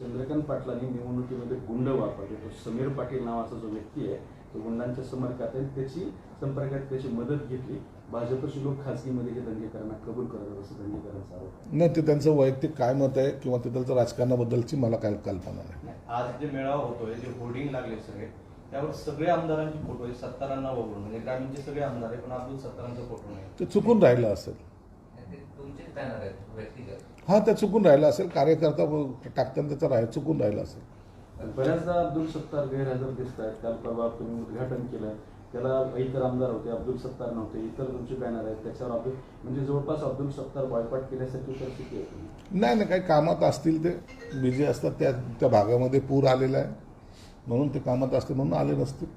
चंद्रकांत पाटलांनी निवडणुकीमध्ये गुंड वापरले. तो समीर पाटील नावाचा जो व्यक्ती आहे तो गुंडांच्या संपर्कात आहे त्याची संपर्कात त्याची मदत घेतली. भाजपचे लोक खासगीमध्ये हे दंगेकरांना कबूल करतात असं दंगेकरांचा आरोप आहे. नाही ते त्यांचं वैयक्तिक काय मत आहे किंवा तिथलचं राजकारणाबद्दलची मला काय कल्पना नाही. आज जे मेळावा होतोय जे होर्डिंग लागले सगळे त्यावर सगळे आमदारांचे फोटो आहेत सत्तारांना वगळून. म्हणजे ग्रामीणचे सगळे आमदार आहे पण अब्दुल सत्तारांचा फोटो नाही. ते चुकून राहिलं असेल ते तुमचेच बॅनर आहेत व्यक्तिगत हां ते चुकून राहिलं असेल कार्यकर्ता टाकताना त्याचं राह चुकून राहिलं असेल. बऱ्याचदा अब्दुल सत्तार गैरहजर दिसत आहेत काल परवा तुम्ही उद्घाटन केलं. त्याला इतर आमदार होते अब्दुल सत्तार नव्हते इतर तुमचे बॅनर आहेत. त्याच्यावर अब्दुल म्हणजे जवळपास अब्दुल सत्तार बॉयकॉट केल्यासारखी परिस्थिती आहे तुम्ही. नाही नाही काही कामात असतील ते. बिझी असतात त्या त्या भागामध्ये पूर आलेला आहे. म्हणून ते कामात असते म्हणून आले नसतील.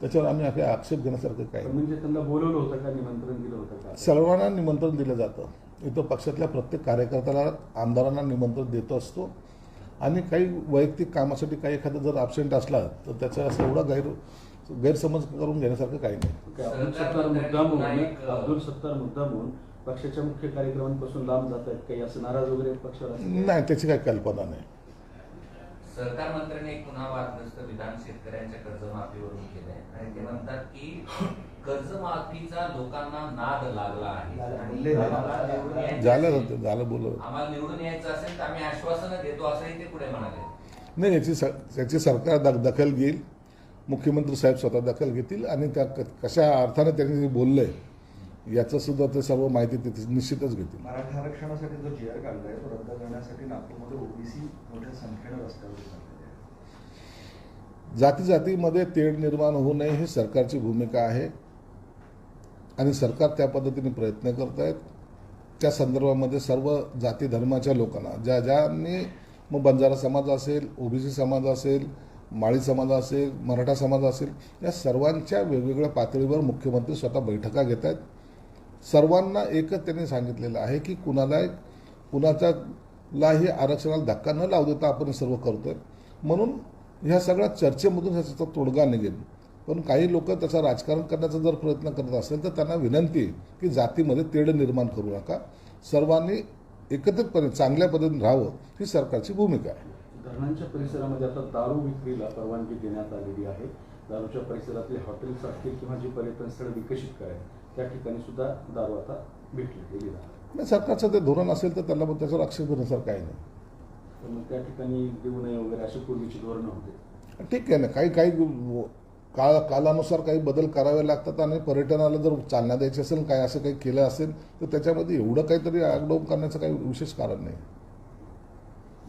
त्याच्यावर आम्ही काही आक्षेप घेण्यासारखं नाही. म्हणजे त्यांना बोलवलं होतं का निमंत्रण दिलं होतं का? सर्वांना निमंत्रण दिलं जातं. इथं पक्षातल्या प्रत्येक कार्यकर्त्याला आमदारांना निमंत्रण देत असतो. आणि काही वैयक्तिक कामासाठी काही एखादा जर ॲबसेंट असला तर त्याचा असं एवढा गैर गैरसमज करून घेण्यासारखं काही नाही. अब्दुल सत्तार एक, अब्दुल सत्तार होऊन पक्षाच्या मुख्य कार्यक्रमांपासून लांब जात आहेत काही? असं नाराज वगैरे पक्षावर असेल? नाही त्याची काही कल्पना नाही. सरकार मंत्र्यांनी एक पुन्हा वादग्रस्त विधान शेतकऱ्यांच्या कर्जमाफीवरून केलंय. आणि ते म्हणतात की कर्जमाफीचा लोकांना नाद लागला आहे. आणि आम्हाला निवडून यायचं झालं झालं बोलत आम्हाला निवडून यायचं असेल तर आम्ही आश्वासनं देतो असंही ते पुढे म्हणाले. नाही याची स याची सरकार द दखल घेईल. मुख्यमंत्री साहेब स्वतः दखल घेतील आणि त्या क- कशा अर्थाने त्यांनी बोललंय याचं सुद्धा ते सर्व माहिती ते निश्चितच घेतील. मराठा आरक्षणासाठी जो जी आर काढलाय तो रद्द करण्यासाठी नागपूरमध्ये ओबीसी मोठ्या संख्येनं रस्त्यावर जाती जातीमध्ये तेढ निर्माण होऊ नये ही सरकारची भूमिका आहे. आणि सरकार त्या पद्धतीने प्रयत्न करत आहेत त्या संदर्भामध्ये सर्व जाती धर्माच्या लोकांना ज्या ज्यांनी मग बंजारा समाज असेल ओबीसी समाज असेल माळी समाज असेल मराठा समाज असेल या सर्वांच्या वेगवेगळ्या पातळीवर मुख्यमंत्री स्वतः बैठका घेत आहेत सर्वांना एकच त्यांनी सांगितलेलं आहे की कुणाला कुणाच्यालाही आरक्षणाला धक्का न लावू देता आपण हे सर्व करतोय. म्हणून ह्या सगळ्या चर्चेमधून ह्याचा तोडगा निघेल. पण काही लोक त्याचा राजकारण करण्याचा जर प्रयत्न करत असेल तर त्यांना विनंती की जातीमध्ये तेढ निर्माण करू नका. सर्वांनी एकत्रितपणे चांगल्या पद्धतीने राहावं ही सरकारची भूमिका आहे. धरणांच्या परिसरामध्ये आता दारू विक्रीला परवानगी देण्यात आलेली आहे. दारूच्या परिसरातले हॉटेल्स असतील किंवा जी पर्यटन स्थळ विकसित करायला त्या ठिकाणी सुद्धा दारू आता भेटली गेली जाणार नाही सरकारचं ते धोरण असेल तर त्याला त्याच्यावर आक्षेप घेण्यासारखं काही नाही तर मग त्या ठिकाणी देऊ नये वगैरे अशी पूर्वीची धोरणं होते. ठीक आहे ना काही काही काळ कालानुसार काही बदल करावे लागतात आणि पर्यटनाला जर चालना द्यायची असेल काय असं काही केलं असेल तर त्याच्यामध्ये एवढं काहीतरी आगडोम करण्याचं काही विशेष कारण नाही.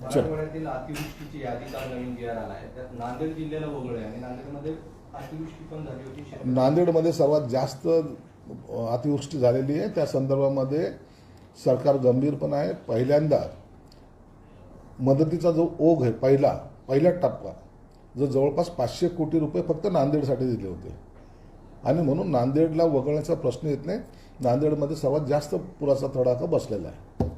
मराठवाड्यातील अतिवृष्टीची यादी काल नवीन आला आहे. त्यात नांदेड जिल्ह्याला वगळले आणि नांदेडमध्ये अतिवृष्टी पण झाली होती. नांदेडमध्ये सर्वात जास्त अतिवृष्टी झालेली आहे. त्या संदर्भामध्ये सरकार गंभीर पण आहे. पहिल्यांदा मदतीचा जो ओघ आहे पहिला पहिला टप्पा जो जवळपास पाचशे कोटी रुपये फक्त नांदेडसाठी दिले होते. आणि म्हणून नांदेडला वगळण्याचा प्रश्न येत नाही. नांदेडमध्ये सर्वात जास्त पुराचा तडाखा बसलेला आहे.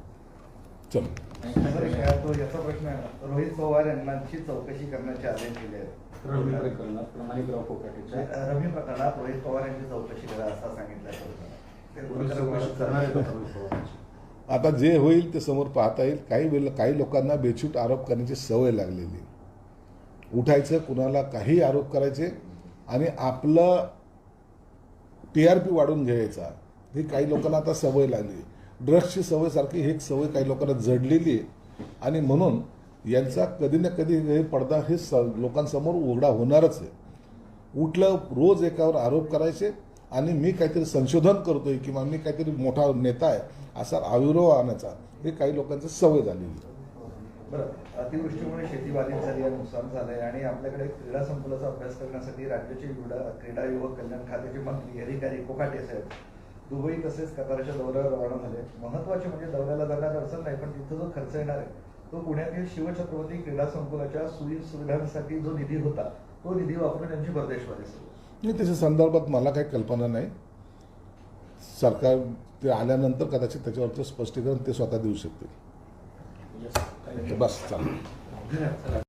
चलो. याचा प्रश्न आहे. ना, रोहित पवार यांची चौकशी करण्याचे आदेश दिले आहेत रवी प्रकरणात प्रमाणिकराव कोकाटेच्या रवी प्रकरणात रोहित पवार यांची चौकशी करा असं सांगितलं आता जे होईल ते समोर पाहता येईल. काही वेळेला काही लोकांना बेछूट आरोप करण्याची सवय लागलेली उठायचं कुणाला काही आरोप करायचे आणि आपलं टी आर पी वाढून घ्यायचा. ही काही लोकांना आता सवय लागली ड्रग्सची सवय सारखी ही एक सवय काही लोकांना जडलेली आहे आणि म्हणून यांचा कधी ना कधी हे पडदा हे स लोकांसमोर उघडा होणारच आहे उठलं रोज एकावर आरोप करायचे आणि मी काहीतरी संशोधन करतोय किंवा मी काहीतरी मोठा नेता आहे असा आविर्भाव आणायचा हे काही लोकांची सवय झालेली आहे. बरं अतिवृष्टीमुळे शेती बाधित झाली आहे नुकसान झालंय आणि आपल्याकडे क्रीडा संकुलाचा अभ्यास करण्यासाठी राज्याचे क्रीडा क्रीडा युवक कल्याण खात्याचे मंत्री अधिकारी कोकाटे साहेब दुबई तसेच कतारच्या दौऱ्यावर रवाना झाले. महत्त्वाचे म्हणजे दौऱ्याला जाण्यात अडचण नाही पण तिथं जो खर्च येणार आहे तो पुण्यातील शिवछत्रपती क्रीडा संकुलाच्या सोयी सुविधांसाठी जो निधी होता तो निधी वापरून यांची परदेशवारी सुरू. नाही त्याच्या संदर्भात मला काही कल्पना नाही. सरकार ते आल्यानंतर कदाचित त्याच्यावरचं स्पष्टीकरण ते स्वतः देऊ शकतील. बस चालेल.